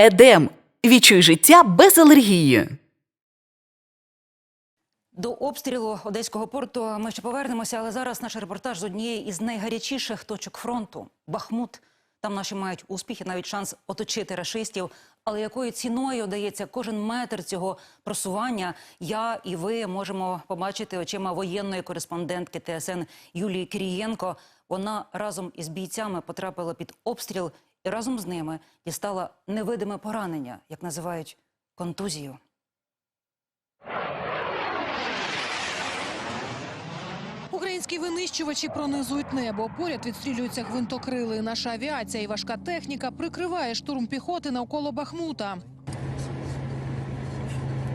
Едем. Відчуй життя без алергії. До обстрілу одеського порту ми ще повернемося, але зараз наш репортаж з однієї із найгарячіших точок фронту Бахмут. Там наші мають успіх і навіть шанс оточити рашистів. Але якою ціною дається кожен метр цього просування? Я і ви можемо побачити очима воєнної кореспондентки ТСН Юлії Кирієнко. Вона разом із бійцями потрапила під обстріл і разом з ними дістала невидиме поранення, як називають контузію. Українські винищувачі пронизують небо. Поряд відстрілюються гвинтокрили. Наша авіація і важка техніка прикриває штурм піхоти навколо Бахмута.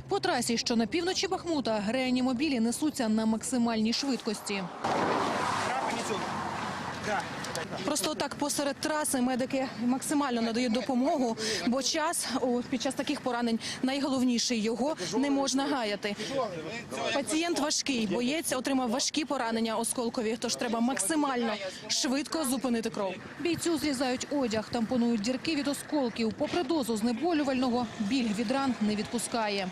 По трасі, що на півночі Бахмута, реанімобілі несуться на максимальній швидкості. Просто так посеред траси медики максимально надають допомогу, бо час під час таких поранень найголовніший його не можна гаяти. Пацієнт важкий, боєць отримав важкі поранення осколкові, тож треба максимально швидко зупинити кров. Бійцю зрізають одяг, тампонують дірки від осколків. Попри дозу знеболювального, біль від ран не відпускає.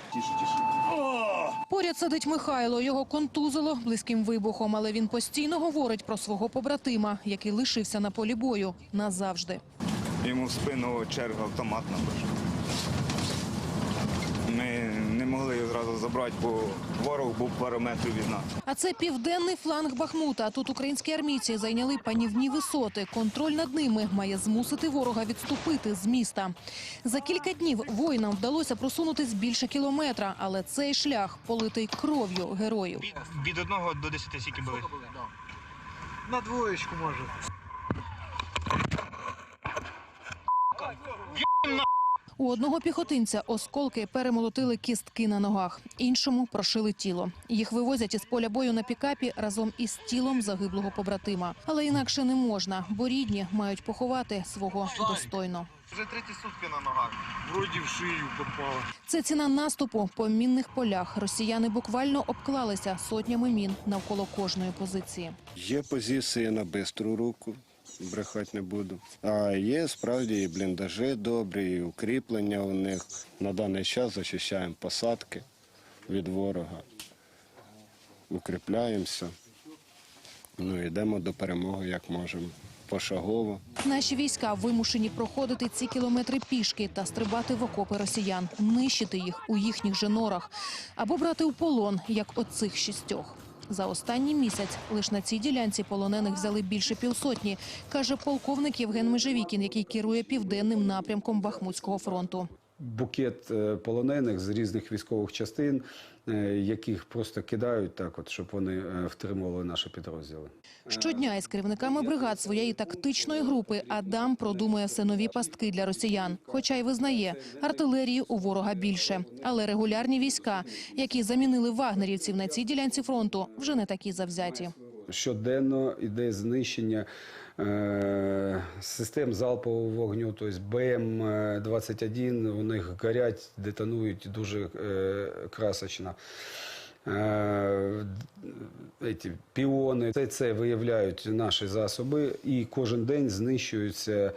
Поряд сидить Михайло. Його контузило близьким вибухом, але він постійно говорить про свого побратима, який лишився на полі бою назавжди. Йому в спину черга автоматна пройшла. Ми не могли його зразу забрати, бо ворог був пару метрів від нас. А це південний фланг Бахмута. Тут українські армійці зайняли панівні висоти. Контроль над ними має змусити ворога відступити з міста. За кілька днів воїнам вдалося просунутись більше кілометра, але цей шлях политий кров'ю героїв. Від одного до десяти скільки були. На двоєчку може. У одного піхотинця осколки перемолотили кістки на ногах, іншому прошили тіло. Їх вивозять із поля бою на пікапі разом із тілом загиблого побратима. Але інакше не можна, бо рідні мають поховати свого достойно. Вже треті сутки на ногах. Вроді в шию попало. Це ціна наступу по мінних полях. Росіяни буквально обклалися сотнями мін навколо кожної позиції. Є позиції на бистру руку, брехати не буду. А є справді і бліндажі добрі, і укріплення у них. На даний час захищаємо посадки від ворога, укріпляємося. Ну, йдемо до перемоги як можемо. Пошагово. Наші війська вимушені проходити ці кілометри пішки та стрибати в окопи росіян, нищити їх у їхніх же норах або брати у полон, як оцих шістьох. За останній місяць лише на цій ділянці полонених взяли більше півсотні, каже полковник Євген Межевікін, який керує південним напрямком Бахмутського фронту. Букет е, полонених з різних військових частин, е, яких просто кидають так, от щоб вони е, втримували наші підрозділи. Щодня із керівниками бригад своєї тактичної групи Адам продумує все нові пастки для росіян. Хоча й визнає, артилерії у ворога більше. Але регулярні війська, які замінили вагнерівців на цій ділянці фронту, вже не такі завзяті. Щоденно йде знищення систем залпового вогню, тобто БМ-21, у них горять, детонують дуже е, красочно. Е, Эти піони, це, це виявляють наші засоби, і кожен день знищуються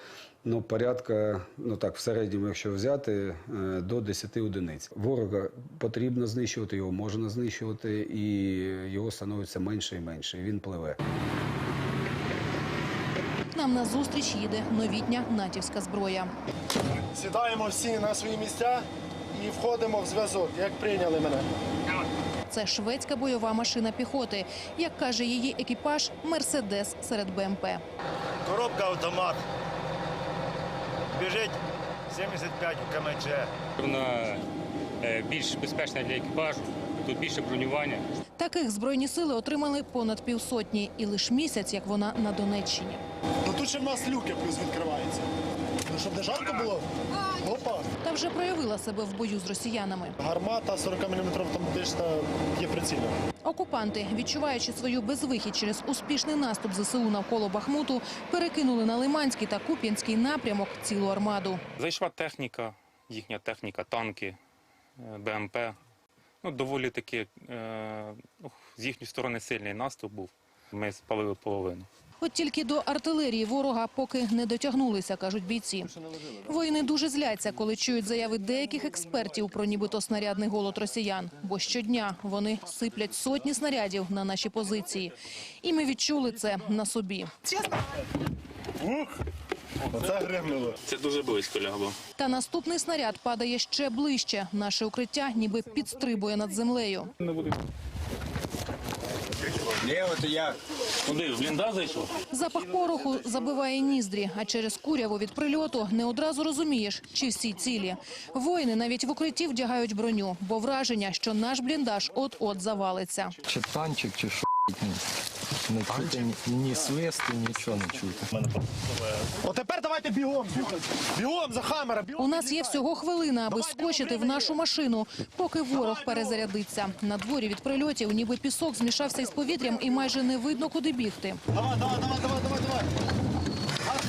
ну, порядка, ну так, в середньому, якщо взяти, е, до 10 одиниць. Ворога потрібно знищувати, його можна знищувати, і його становиться менше і менше. І він пливе. Нам на зустріч їде новітня натівська зброя. Сідаємо всі на свої місця і входимо в зв'язок, як прийняли мене. Це шведська бойова машина піхоти. Як каже її екіпаж, мерседес серед БМП. Коробка автомат. Біжить 75 кмч. Вона е, більш безпечна для екіпажу, тут більше бронювання. Таких збройні сили отримали понад півсотні, і лише місяць, як вона на Донеччині. Ну тут ще в нас люки плюс відкриваються. Ну, щоб не жарко було. Опа. Та вже проявила себе в бою з росіянами. Гармата 40-мм автоматична є прицільна. Окупанти, відчуваючи свою безвихідь через успішний наступ ЗСУ навколо Бахмуту, перекинули на Лиманський та Куп'янський напрямок цілу армаду. Зайшла техніка, їхня техніка, танки, е, БМП. Ну, доволі таки е, з їхньої сторони сильний наступ був. Ми спалили половину. От тільки до артилерії ворога поки не дотягнулися, кажуть бійці. Воїни дуже зляться, коли чують заяви деяких експертів про нібито снарядний голод росіян. Бо щодня вони сиплять сотні снарядів на наші позиції. І ми відчули це на собі. Оце гримнуло. Це дуже близько лягло. Та наступний снаряд падає ще ближче. Наше укриття ніби підстрибує над землею. Куди? В бліндаж зайшов? Запах пороху забиває ніздрі, а через куряву від прильоту не одразу розумієш, чи всі цілі. Воїни навіть в укритті вдягають броню, бо враження, що наш бліндаж от-от завалиться. Чи танчик, чи що не чути ні, свисти, нічого не чути. Отепер тепер давайте бігом. Бігом за хамера, бігом. У нас є всього хвилина, аби скочити в нашу машину, поки ворог перезарядиться. На дворі від прильотів ніби пісок змішався із повітрям і майже не видно, куди бігти. Давай, давай, давай, давай, давай, давай.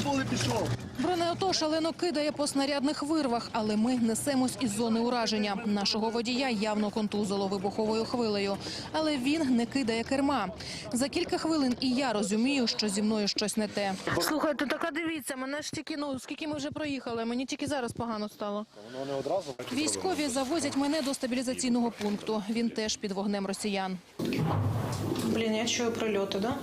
Поле пішов. Бронеавто шалено кидає по снарядних вирвах, але ми несемось із зони ураження. Нашого водія явно контузило вибуховою хвилею, але він не кидає керма. За кілька хвилин і я розумію, що зі мною щось не те. Слухайте, така дивіться, мене ж тільки ну скільки ми вже проїхали. Мені тільки зараз погано стало. Воно не одразу. Військові завозять мене до стабілізаційного пункту. Він теж під вогнем росіян. Блін, я чую прильоти, да?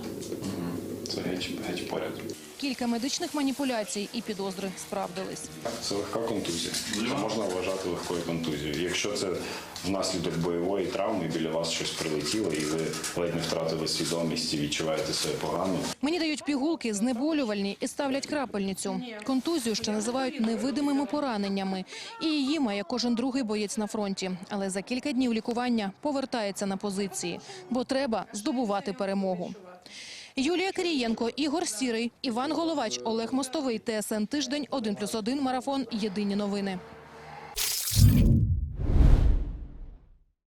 Це геть, геть поряд. Кілька медичних маніпуляцій і підозри справдились. Це легка контузія. Це можна вважати легкою контузією. Якщо це внаслідок бойової травми, біля вас щось прилетіло, і ви ледь не втратили свідомість і відчуваєте себе погано. Мені дають пігулки, знеболювальні і ставлять крапельницю. Контузію ще називають невидимими пораненнями. І її має кожен другий боєць на фронті. Але за кілька днів лікування повертається на позиції, бо треба здобувати перемогу. Юлія Кирієнко, Ігор Сірий, Іван Головач, Олег Мостовий, ТСН Тиждень, 1+,1, Марафон, Єдині новини.